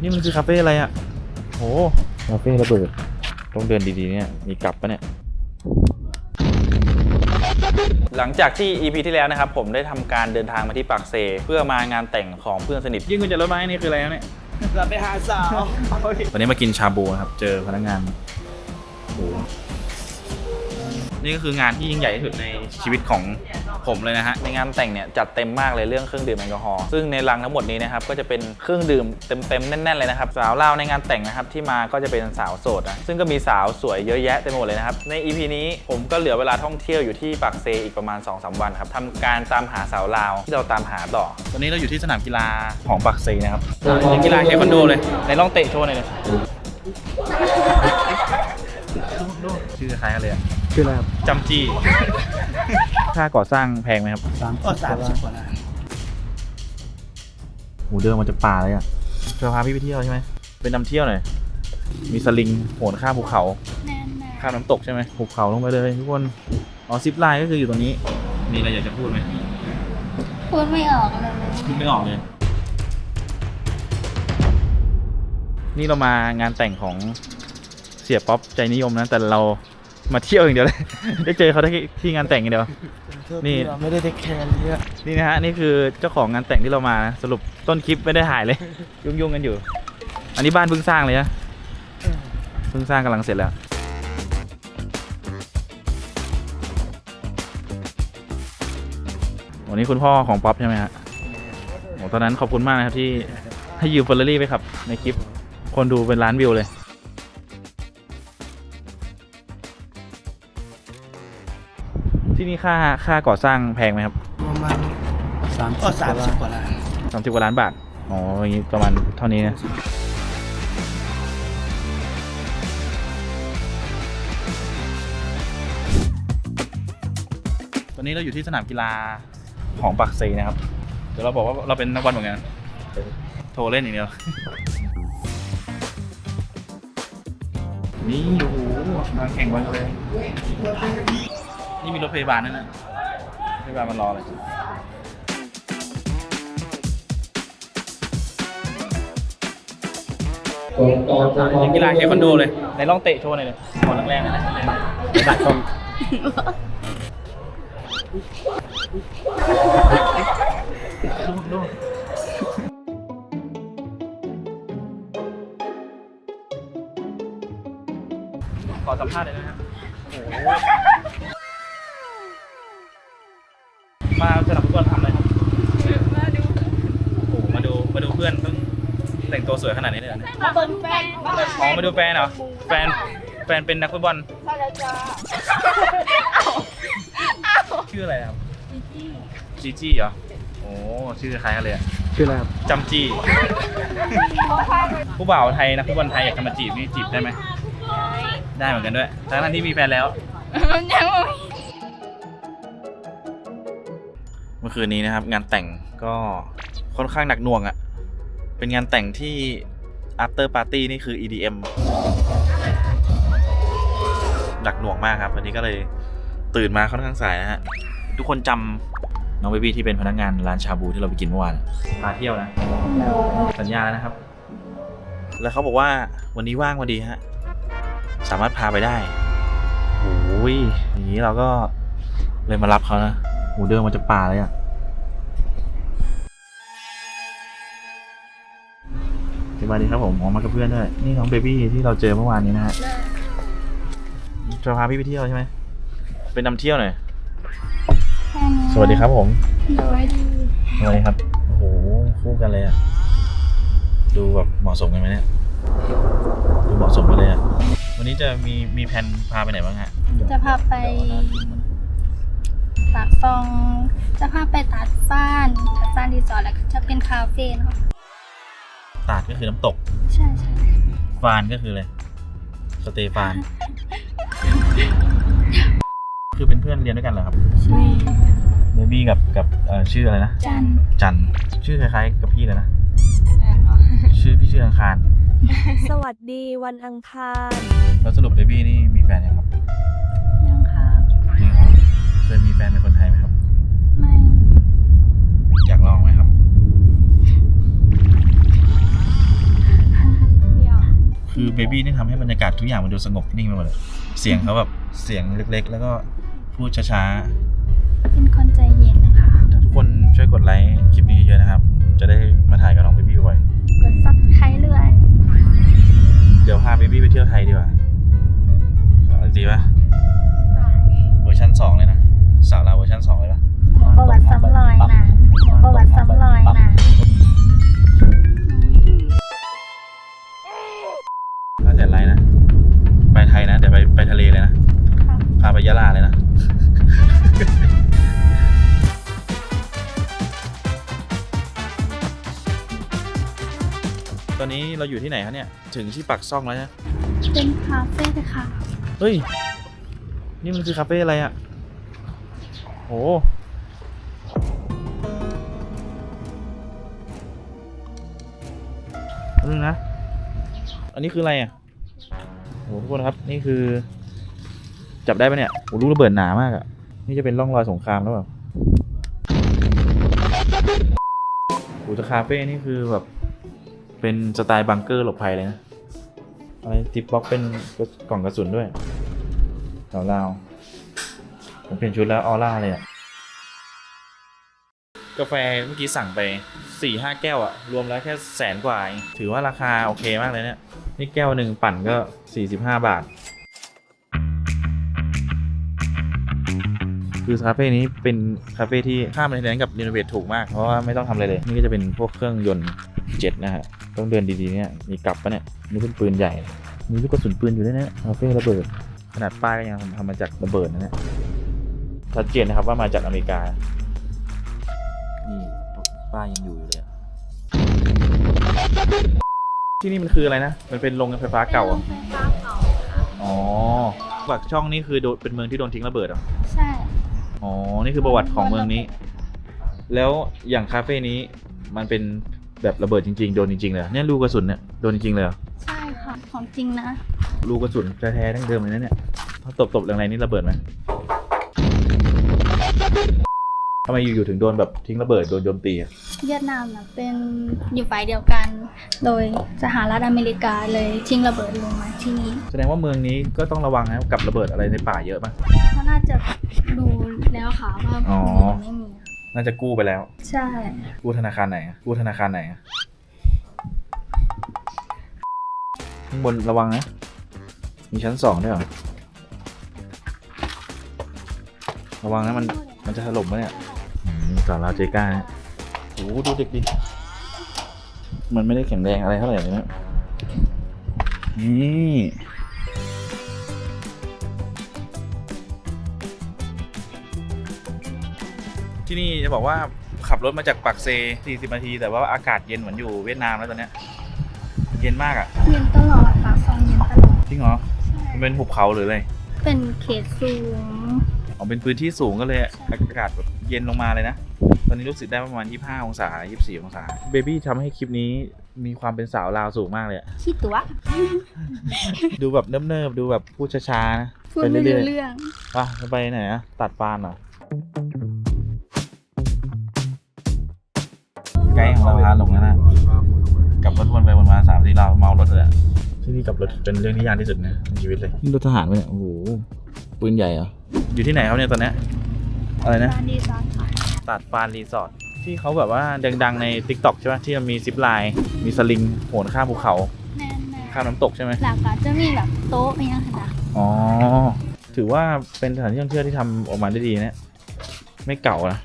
นี่มันคือคาเฟ่อะไรอะโหคาเฟ่ระเบิด ต้องเดินดีๆเนี่ย มีกลับปะเนี่ย หลังจากที่ EP ที่แล้วนะครับ ผมได้ทำการเดินทางมาที่ปากเซ เพื่อมางานแต่งของเพื่อนสนิท ยื่นกุญแจรถมาให้นี่คืออะไรนะเนี่ยเราไปหาสาววันนี้มากินชาบูนะครับ เจอพนักงานโอ้โห นี่ก็คืองานที่ยิ่งใหญ่ที่สุดในชีวิตของผมเลยนะฮะ ในงานแต่งเนี่ยจัดเต็มมากเลยเรื่องเครื่องดื่มแอลกอฮอล์ซึ่งในรังทั้งหมดนี้นะครับก็จะเป็นเครื่องดื่มเต็มๆแน่นๆเลยนะครับสาวเล่าในงานแต่งนะครับที่มาก็จะเป็นสาวโสดนะซึ่งก็มีสาวสวยเยอะแยะเต็มหมดเลยนะครับใน EP นี้ผมก็เหลือเวลาท่องเที่ยวอยู่ที่ปากเซอีกประมาณ 2-3 วันครับทำการตามหาสาวลาวที่เราตามหาต่อตอนนี้เราอยู่ที่สนามกีฬาของปากเซนะครับเป็นกีฬาเทควันโดเลยในลองเตะโชว์หน่อยเลยชื่อคล้ายกันเลยอะ คืออะไรครับจำจี้ค่าก่อสร้างแพงไหมครับสามก็สามสิบกว่าล้านหมูเดินมาจากป่าเลยอะจะพาพี่ไปเที่ยวใช่ไหมเป็นนำเที่ยวหน่อยมีสลิงโหนข้ามภูเขาแน่นข้ามน้ำตกใช่ไหมภูเขาลงไปเลยทุกคนอ๋อซิปไลน์ก็คืออยู่ตรงนี้มีอะไรอยากจะพูดไหมๆพูดไม่ออกเลยพูดไม่ออกเลยนี่เรามางานแต่งของเสียป๊อปใจนิยมนะ แต่เรา มาเที่ยวอย่างเดียวเลย ได้เจอเขาได้ที่งานแต่งอย่างเดียว นี่ เราไม่ได้เทคแคร์เยอะนี่นะฮะนี่คือเจ้าของงานแต่งที่เรามานะสรุปต้นคลิปไม่ได้ถ่ายเลย ยุ่งๆกันอยู่ อันนี้บ้านเพิ่งสร้างเลยนะเพิ่งสร้างกำลังเสร็จแล้ว วันนี้คุณพ่อของป๊อปใช่ไหมฮะโอ้ตอนนั้นขอบคุณมากนะครับที่ให้ยืมเฟอร์รารี่ไปขับในคลิป คนดูเป็นล้านวิวเลย ที่นี่ค่าค่าก่อสร้างแพงไหมครับประมาณสามก็สามสิบกว่าล้านสามสิบกว่าล้านบาท อ๋ออย่างนี้ประมาณเท่านี้นะตอนนี้เราอยู่ที่สนามกีฬาของปักเซนะครับ เดี๋ยวเราบอกว่าเราเป็นนักบอลเหมือนกันโทรเล่นอย่างเดียว นี่โอ้โหมาแข่งบอลกันเลย นี่มีรถพยาบาลด้วยนะพยาบาลมารอเลยนักกีฬาเทควันโดเลยในลองเตะโชว์หน่อยเลยบอลแรงๆนะดักชมขอสัมภาษณ์เลยนะครับโอ้โห มาสนามฟุตบอลทำอะไรครับมาดูโอ้โหมาดูมาดูเพื่อนต้องแต่งตัวสวยขนาดนี้เลยเหรอเนี่ยมาเบิ้งแฟนมาเบิ้งอ๋อมาดูแฟนเหรอแฟนแฟนเป็นนักฟุตบอลมาแล้วจ้าชื่ออะไรครับจีจี้เหรอโอ้ชื่อคล้ายกันเลยอะคืออะไรครับจำจี้ผู้บ่าวไทยนักฟุตบอลไทยอยากจะมาจีบนี่จีบได้ไหมได้เหมือนกันด้วยทั้งนั้นที่มีแฟนแล้ว ยังไม่ มื่อคืนนี้นะครับ งานแต่งก็ค่อนข้างหนักหน่วงอะ่ะ เป็นงานแต่งที่ after party นี่คือ EDM หนักหน่วงมากครับ วันนี้ก็เลยตื่นมาค่อนข้างสายนะฮะ ทุกคนจำน้องเบบี้ที่เป็นพนักงานร้านชาบูที่เราไปกินเมื่อวานพาเที่ยวนะ สัญญาแล้วนะครับ แล้วเขาบอกว่าวันนี้ว่างพอดีฮะ สามารถพาไปได้โอ้ยอย่างนี้เราก็เลยมารับเขานะโหเดินมาจากป่าเลยอะ วัสดีครับผมออกมากับเพื่อนด้วยนี่น้องเบบี้ที่เราเจอเมื่อวานนี้นะฮะจะพาพี่ไปเที่ยวใช่ไหมเป็นนำเที่ยวหน่อยสวัสดีครับผมสวัสดีสวัสดีครับโอ้โหคู่กันเลยอะดูแบบเหมาะสมกันไหมเนี่ยดูเหมาะสมกันเลยอะวันนี้จะมีมีแผนพาไปไหนบ้างฮะจะพาไปตากฟอง จะพาไปตาดฟ้านตาดฟ้านรีสอร์ทแล้วก็จะเป็นคาเฟ่เนาะ ตาดก็คือน้ำตก ใช่ใช่ฟานก็คืออะไรสเตฟาน คือเป็นเพื่อนเรียนด้วยกันเหรอครับใช่เบบี้กับกับเอ่อชื่ออะไรนะ จันจันชื่อคล้ายๆกับพี่เลยนะ ชื่อพี่ชื่ออังคาร สวัสดีวันอังคาร แล้วสรุปเบบี้นี่มีแฟนยังครับยังค่ะมีครับเคยมีแฟนเป็นคนไทยไหมครับ คือเบบี้นี่ทำให้บรรยากาศทุกอย่างมันดูสงบนิ่งไปหมดเลยเสียงเขาแบบเสียงเล็กๆ แล้วก็พูดช้าเป็นคนใจเย็นนะคะ ๆ ทุกคนช่วยกดไลค์คลิปนี้เยอะๆนะครับ จะได้มาถ่ายกับน้องเบบี้บ่อยกดซับใครเรื่อยเดี๋ยวพาเบบี้ไปเที่ยวไทยดีกว่าเอาจริงปะเวอร์ชันสองเลยนะสาวลาวเวอร์ชันสองเลยปะประวัติซ้ำรอยนะ ประวัติซ้ำรอยนะ เราอยู่ที่ไหนคะเนี่ย ถึงที่ปักซ่องแล้วนะเป็นคาเฟ่เลยค่ะ เฮ้ย นี่มันคือคาเฟ่อะไรอะโหนึงนะ อันนี้คืออะไรอะโหทุกคนครับ นี่คือ จับได้ปะเนี่ยโหลูกระเบิดหนามากอะนี่จะเป็นร่องรอยสงครามแล้วแบบโหแต่คาเฟ่นี่คือแบบ เป็นสไตล์บังเกอร์หลบภัยเลยนะ อะไรติปบ็อกเป็นกล่องกระสุนด้วยสาวลาวผมเปลี่ยนชุดแล้วออร่าเลยอะกาแฟเมื่อกี้สั่งไป4ี่ห้าแก้วอะรวมแล้วแค่แสนกว่าเองถือว่าราคาโอเคมากเลยเนี่ย นี่แก้วหนึ่งปั่นก็ 45 บาท คือคาเฟ่นี้เป็นคาเฟ่ที่ค่ามันเทนแนนกับรีโนเวทถูกมาก เพราะว่าไม่ต้องทำอะไรเลย นี่ก็จะเป็นพวกเครื่องยนต์เจ็ตนะฮะ ต้องเดินดีๆเนี่ยมีกลับปะเนี่ยนี่เป็นปืนใหญ่ มีลูกกระสุนปืนอยู่ด้วยนะคาเฟ่ระเบิด ขนาดป้ายก็ยังทำมาจากระเบิดนะเนี่ยชัดเจนนะครับว่ามาจากอเมริกา นี่ป้ายยังอยู่อยู่เลยอะที่นี่มันคืออะไรนะ มันเป็นโรงไฟฟ้าเก่าอะไฟฟ้าเก่าอ๋อปากช่องนี่คือโดนเป็นเมืองที่โดนทิ้งระเบิดเหรอใช่ อ๋อ นี่คือประวัติของเมืองนี้ แล้วอย่างคาเฟ่นี้มันเป็นแบบระเบิดจริงๆ โดนจริงๆเลยเหรอเนี่ยลูกกระสุนเนี่ยโดนจริงๆเลยเหรอใช่ค่ะ ของจริงนะ ลูกกระสุนแท้ๆทั้งเดิมเลยนะเนี่ยถ้าตบๆแรงๆนี่ระเบิดไหม ทำไมอยู่ๆถึงโดนแบบทิ้งระเบิดโดนโจมตีอะเวียดนามน่ะเป็นอยู่ฝ่ายเดียวกัน โดยสหรัฐอเมริกาเลยทิ้งระเบิดลงมาที่นี่แสดงว่าเมืองนี้ก็ต้องระวังนะกับระเบิดอะไรในป่าเยอะป่ะ เขาน่าจะดูแล้วค่ะว่าอ๋อมีไม่มีน่าจะกู้ไปแล้ว ใช่ กู้ธนาคารไหนอะกู้ธนาคารไหนอะข้างบนระวังนะ มีชั้นสองด้วยเหรอ ระวังนะมันมันจะถล่มปะเนี่ย อืมสาวลาวเจก้านะโอ้โหดูเด็กดิมันไม่ได้แข็งแรงอะไรเท่าไหร่เลยนะ นี่ที่นี่จะบอกว่าขับรถมาจากปักเซ 40 นาที แต่ว่าอากาศเย็นเหมือนอยู่เวียดนามแล้วตอนเนี้ย เย็นมากอะ่ะ เย็นตลอดค่ะฟองเย็นตลอดจริงเหรอใช่มันเป็นหุบเขาหรืออะไร เป็นเขตสูง อ๋อ เป็นพื้นที่สูงก็เลยใช่อากาศแบบ เย็นลงมาเลยนะ ตอนนี้รู้สึกได้ประมาณ 25 องศา 24 องศา เบบี้ทำให้คลิปนี้มีความเป็นสาวลาวสูงมากเลยอะขี้ตัว ดูแบบเนิบๆ ดูแบบพูดช้าๆนะพูดไปไม่เรื่รู้อยเรื่องๆป่ะจะไปไหนอะตัดฟานเหรอไกด์ของเราพาหลงแล้วนะกลับรถวนไปวนมาสามสี่รอบเมารถเลยอะที่นี่กลับรถเป็นเรื่องที่ยากที่สุดนะในชีวิตเลยนี่รถทหารปะเนี่ยโอ้โหปืนใหญ่เหรออยู่ที่ไหนครับเนี่ยตอนเนี้ย อะไรนะร้านดีซอนค่ะตัดฟานรีสอร์ทที่เขาแบบว่าดังๆใน t ิ k t o k ใช่ไหมที่มันมีซิปไลน์มีสลิงโหนข้ามภูเขาแน่นข้ามน้ำตกใช่ไหมๆหลักก็จะมีแบบโต๊ะมีอย่างค่ะอ๋อ ถือว่าเป็นสถานที่ท่องเที่ยวที่ทำออกมาได้ดีนะ ไม่เก่านะ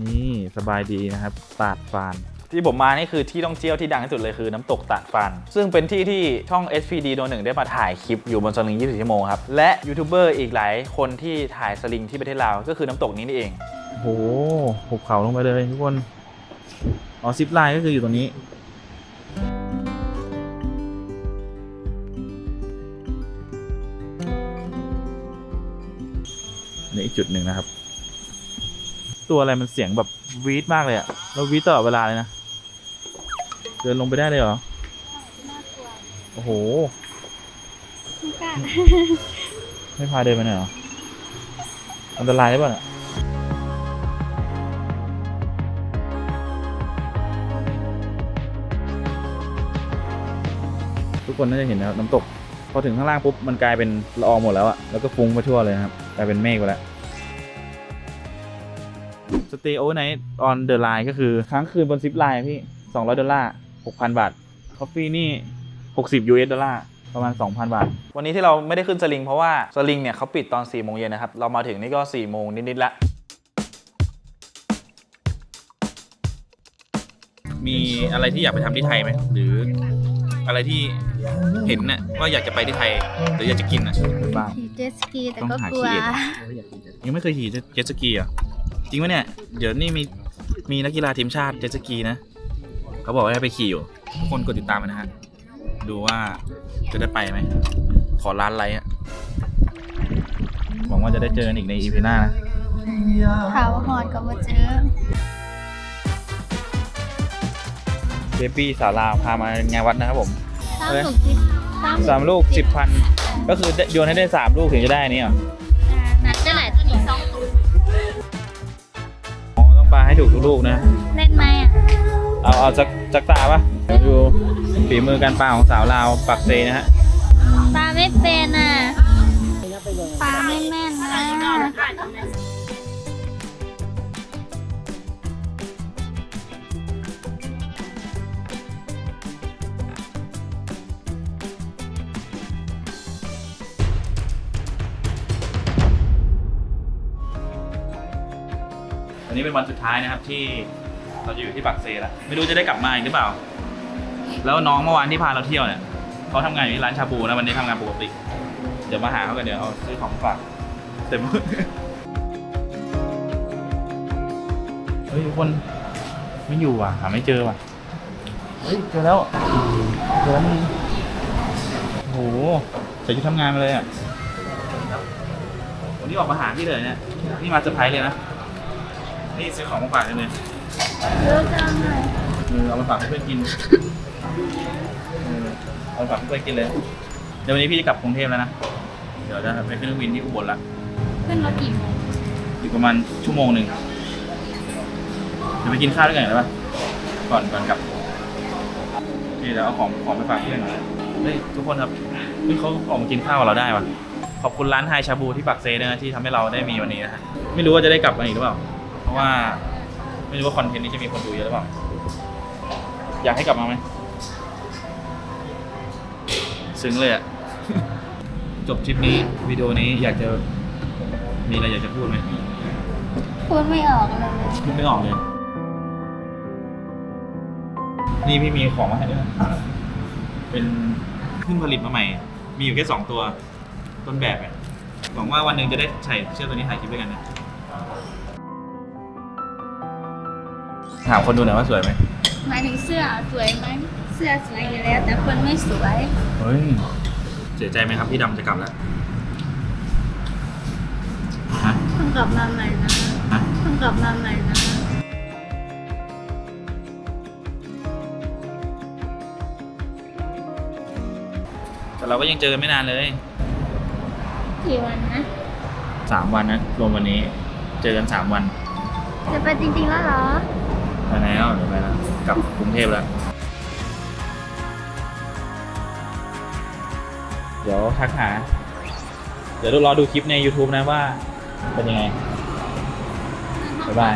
นี่สบายดีนะครับ ตาดฟาน ที่ผมมานี่คือที่ท่องเที่ยวที่ดังที่สุดเลยคือน้ำตกตาดฟานซึ่งเป็นที่ที่ช่อง SPD โดนหนึ่งได้มาถ่ายคลิปอยู่บนสลิง 24 ชั่วโมงครับ และยูทูบเบอร์อีกหลายคนที่ถ่ายสลิงที่ประเทศลาวก็คือน้ำตกนี้นี่เองโอ้โหหุบเขาลงไปเลยทุกคน อ๋อซิปไลน์ก็คืออยู่ตรงนี้นนี้อีกจุดหนึ่งนะครับ ตัวอะไรมันเสียงแบบวีดมากเลยอะแล้ววีดตลอดเวลาเลยนะ เดินลงไปได้เลยเหรอ น่ากลัวโอ้โห ไม่กล้า ไม่พาเดินไปหน่อยเหรอ อันตรายหรือเปล่าเนี่ยทุกคนน่าจะเห็นนะครับน้ำตก พอถึงข้างล่างปุ๊บ มันกลายเป็นละอองหมดแล้วอะแล้วก็ฟุ้งไปทั่วเลยนะครับ กลายเป็นเมฆไปแล้ว Stay overnight on the line ก็คือค้างคืนบนซิปไลน์พี่ 200 ดอลลาร์ 6,000บาทคอฟฟี่นี่60 US ดอลลาร์ประมาณ 2,000 บาท วันนี้ที่เราไม่ได้ขึ้นสลิง เพราะว่าสลิงเนี่ยเขาปิดตอน4โมงเย็นนะครับ เรามาถึงนี่ก็4โมงนิดๆละ มีอะไรที่อยากไปทำที่ไทยไหม หรืออะไรที่เห็นน่ะว่าอยากจะไปที่ไทย หรืออยากจะกินน่ะบ้างขี่เจ็ตสกีแต่ต้องก็หากลัวขี้เอ็ดยังไม่เคยขี่เจ็ตสกีอะ จริงปะเนี่ย เดี๋ยวนี่มีมีนักกีฬาทีมชาติเจ็ตสกีนะ เขาบอกว่าให้ไปขี่อยู่ ทุกคนกดติดตามไปนะฮะ ดูว่าจะได้ไปไหม ขอร้านไลค์อะหวังว่าจะได้เจอกันอีกในอีพีหน้านะถาวหอดก็มาเจอ เบบี้สาราพามางานวัดนะครับผมสามถูกทิศสามสามลูกสิบพันก็คือโยนให้ได้สามลูกถึงจะได้อันนี่เหรอนัดจะไหนตัวนี้สองตัว อ๋อต้องปาให้ถูกทุกลูกนะเล่นไหมอะ เอาเอาจักจักตาปะเดี๋ยวดูฝีมือการปาของสาวลาวปักเซนะฮะปลาไม่เป็นอะปลาไม่แม่นนะวันนี้เป็นวันสุดท้ายนะครับที่ เราจะอยู่ที่ปักเซแล้วไม่รู้จะได้กลับมาอีกหรือเปล่า แล้วน้องเมื่อวานที่พาเราเที่ยวเนี่ยเขาทำงานอยู่ที่ร้านชาบูนะวันนี้ทำงานปกติ เดี๋ยวมาหาเขากันเดี๋ยวเอาซื้อของฝากเต็มมือเฮ้ยทุกคนไม่อยู่ว่ะหาไม่เจอว่ะเฮ้ยเจอแล้วเจอแล้วมึงโอ้โหใส่ชุดทำงานมาเลยอะวันนี้ออกมาหาพี่เลยเนี่ยนี่มาเซอร์ไพรส์เลยนะนี่ซื้อของมาฝากกันเลย เยอะจังเลยเออเอามาฝากให้เพื่อนกินเออเอามาฝากให้เพื่อนกินเลย เดี๋ยววันนี้พี่จะกลับกรุงเทพแล้วนะ เดี๋ยวจะไปขึ้นเครื่องบินที่อุบลละขึ้นรถกี่โมงอีกประมาณชั่วโมงหนึ่งเดี๋ยวไปกินข้าวด้วยกันได้ปะก่อนก่อนกลับโอเคเดี๋ยวเอาของของไปฝากเพื่อนหน่อยเฮ้ยทุกคนครับเฮ้ยเขาออกมากินข้าวกับเราได้ปะขอบคุณร้านไฮชาบูที่ปักเซด้วยนะที่ทำให้เราได้มีวันนี้นะฮะไม่รู้ว่าจะได้กลับมาอีกหรือเปล่า เพราะว่า ไม่รู้ว่าคอนเทนต์นี้จะมีคนดูเยอะหรือเปล่า อยากให้กลับมาไหม ซึ้งเลยอะ จบทริปนี้วิดีโอนี้อยากจะมีอะไรอยากจะพูดไหมพูดไม่ออกเลยพูดไม่ออกเลย นี่พี่มีของมาให้ด้วยนะเป็นเพิ่งผลิตมาใหม่ มีอยู่แค่สองตัว ต้นแบบอะหวังว่าวันหนึ่งจะได้ใส่เสื้อตัวนี้ถ่ายคลิปด้วยกันนะ ถามคนดูหน่อยว่าสวยไหมหมายถึงเสื้อสวยไหมเสื้อสวยอยู่แล้ว แต่คนไม่สวย เฮ้ยเสียใจไหมครับพี่ดำจะกลับแล้วฮะต้องกลับมาใหม่นะฮะต้องกลับมาใหม่นะแต่เราก็ยังเจอกันไม่นานเลยกี่วันนะสามวันนะรวมวันนี้ เจอกันสามวัน จะไปจริงๆแล้วเหรอ ไปแล้วเดี๋ยวไปแล้วกลับกรุงเทพแล้ว เดี๋ยวทักหา เดี๋ยวรอดูคลิปใน YouTube นะว่า เป็นยังไง บ๊ายบาย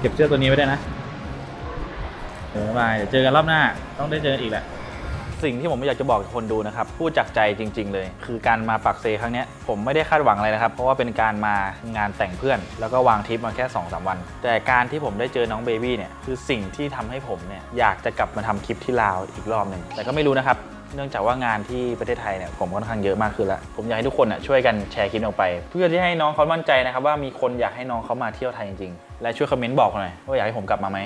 เก็บเสื้อตัวนี้ไว้ได้วยนะเดี๋ยวบ๊ายบายเดี๋ยวเจอกันรอบหน้า ต้องได้เจอกันอีกแหละ สิ่งที่ผมอยากจะบอกกับคนดูนะครับพูดจากใจจริง ๆ เลย คือการมาปักเซครั้งนี้ผมไม่ได้คาดหวังอะไรนะครับ เพราะว่าเป็นการมางานแต่งเพื่อน แล้วก็วางทริปมาแค่ 2-3สวัน แต่การที่ผมได้เจอน้องเบบี้เนี่ยคือสิ่งที่ทำให้ผมเนี่ยอยากจะกลับมาทำคลิปที่ลาวอีกรอบหนึ่งแต่ก็ไม่รู้นะครับเนื่องจากว่างานที่ประเทศไทยเนี่ยผมค่อนข้างเยอะมากขึ้นล้วผมอยากให้ทุกคนน่ะช่วยกันแชร์คลิปออกไป เพื่อที่ให้น้องเขามั่นใจนะครับว่ามีคนอยากให้น้องเขามาเที่ยวไทยจริงๆ และช่วยคอมเมนต์บอกหน่อยว่าอยากให้ผมกลับมาไหม